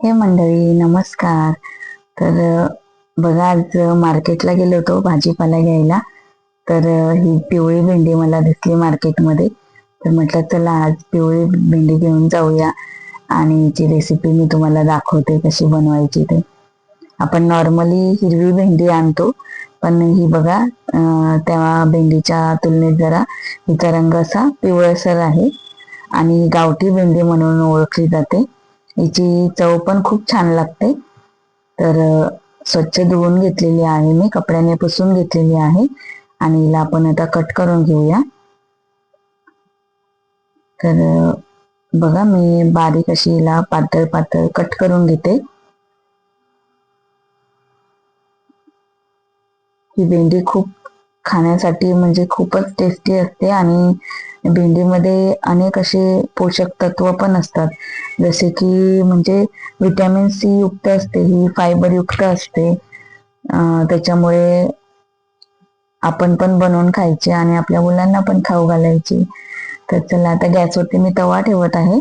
हे मंडळी नमस्कार. तर बघा आज मार्केटला गेलो होतो भाजीपाला घ्यायला. तर ही पिवळी भेंडी मला दिसली मार्केटमध्ये. तर म्हटलं चला आज पिवळी भेंडी घेऊन जाऊया. आणि हिची रेसिपी मी तुम्हाला दाखवते कशी बनवायची ते. आपण नॉर्मली हिरवी भेंडी आणतो. पण ही बघा त्या भेंडीच्या तुलनेत जरा हिचा रंग असा पिवळसर आहे. आणि गावठी भेंडी म्हणून ओळखली जाते. हिची चव पण खूप छान लागते. तर स्वच्छ धुवून घेतलेली आहे मी कपड्याने पुसून घेतलेली आहे. आणि हिला आपण आता कट करून घेऊया. तर बघा मी बारीक अशी हिला पातळ पातळ कट करून घेते. ही भेंडी खूप खाण्यासाठी म्हणजे खूपच टेस्टी असते आणि भेंडीमध्ये अनेक असे पोषक तत्व पण असतात. जसे की म्हणजे विटॅमिन सी युक्त असते ही फायबर युक्त असते. त्याच्यामुळे आपण पण बनवून खायचे आणि आपल्या मुलांना पण खाऊ घालायची. तर चला आता गॅसवरती मी तवा ठेवत आहे.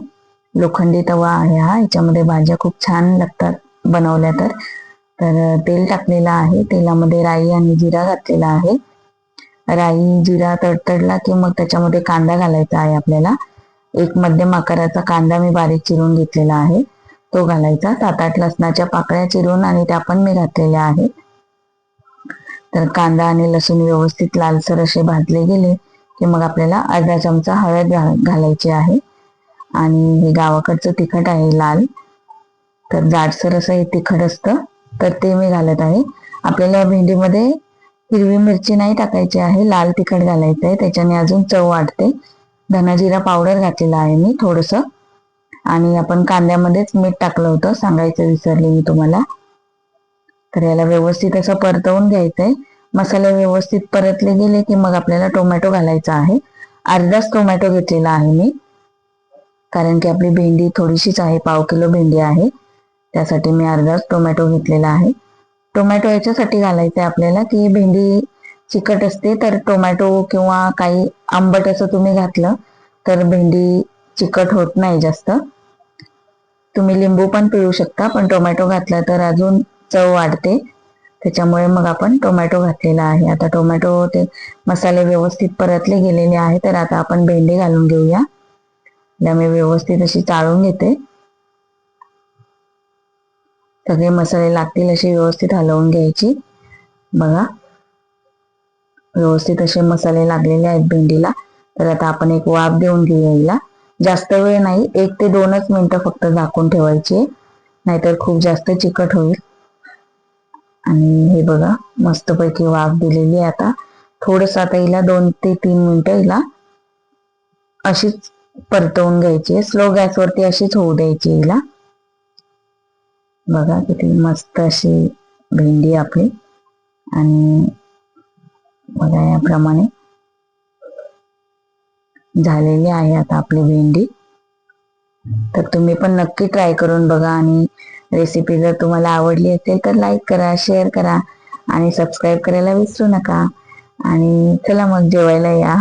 लोखंडी तवा आहे हा याच्यामध्ये भाज्या खूप छान लागतात बनवल्या तर. तर तेल टाकलेलं आहे. तेलामध्ये राई आणि जिरा घातलेला आहे. राई जिरा तडतडला की मग त्याच्यामध्ये कांदा घालायचा आहे आपल्याला. एक मध्यम आकाराचा कांदा मी बारीक चिरून घेतलेला आहे. तो घालायचा. सात आठ लसणाच्या पाकळ्या चिरून आणि त्या पण मी घातलेल्या आहेत. तर कांदा आणि लसूण व्यवस्थित लालसर असे भाजले गेले की मग आपल्याला अर्धा चमचा हळद घाल- घालायची आहे. आणि हे गावाकडचं तिखट आहे लाल. तर जाडसर असं हे तिखट असतं तर ते मी घालत आहे. आपल्याला भेंडीमध्ये हिरवी मिरची नाही टाकायची आहे लाल तिखट घालायचं आहे त्याच्याने अजून चव वाढते. धनाजिरा पावडर घातलेला आहे मी थोडस. आणि आपण कांद्यामध्येच मीठ टाकलं होतं सांगायचं विसरले मी तुम्हाला. तर याला व्यवस्थित असं परतवून घ्यायचंय. मसाले व्यवस्थित परतले गेले की मग आपल्याला टोमॅटो घालायचा आहे. अर्धाच टोमॅटो घेतलेला आहे मी. कारण की आपली भेंडी थोडीशीच आहे पाव किलो भेंडी आहे. त्यासाठी मी अर्धाच टोमॅटो घेतलेला आहे. टोमॅटो याच्यासाठी घालायचं आहे आपल्याला की भेंडी चिकट असते तर टोमॅटो किंवा काही आंबट असं तुम्ही घातलं तर भेंडी चिकट होत नाही जास्त. तुम्ही लिंबू पण पिळू शकता पण टोमॅटो घातला तर अजून चव वाढते. त्याच्यामुळे मग आपण टोमॅटो घातलेला आहे. आता टोमॅटो ते मसाले व्यवस्थित परतले गेलेले आहे तर आता आपण भेंडी घालून घेऊया. त्यामुळे मी व्यवस्थित अशी चाळून घेते. सगळे मसाले लागतील असे व्यवस्थित हलवून घ्यायची. बघा. व्यवस्थित असे मसाले लागलेले आहेत भेंडीला. तर आता आपण एक वाफ देऊन घेऊया हिला. जास्त वेळ नाही. एक ते दोनच मिनिटं फक्त झाकून ठेवायची नाहीतर खूप जास्त चिकट होईल. आणि हे बघा मस्तपैकी वाफ दिलेली आहे आता. थोडस आता हिला दोन ते तीन मिनिटं हिला अशीच परतवून घ्यायची स्लो गॅसवरती अशीच होऊ द्यायची हिला. बघा किती मस्त अशी भेंडी आपली. आणि बघा याप्रमाणे झालेली आहे आता आपली भेंडी. तर तुम्ही पण नक्की ट्राय करून बघा आणि रेसिपी जर तुम्हाला आवडली असेल तर लाईक करा शेअर करा आणि सबस्क्राईब करायला विसरू नका. आणि चला मग जेवायला या.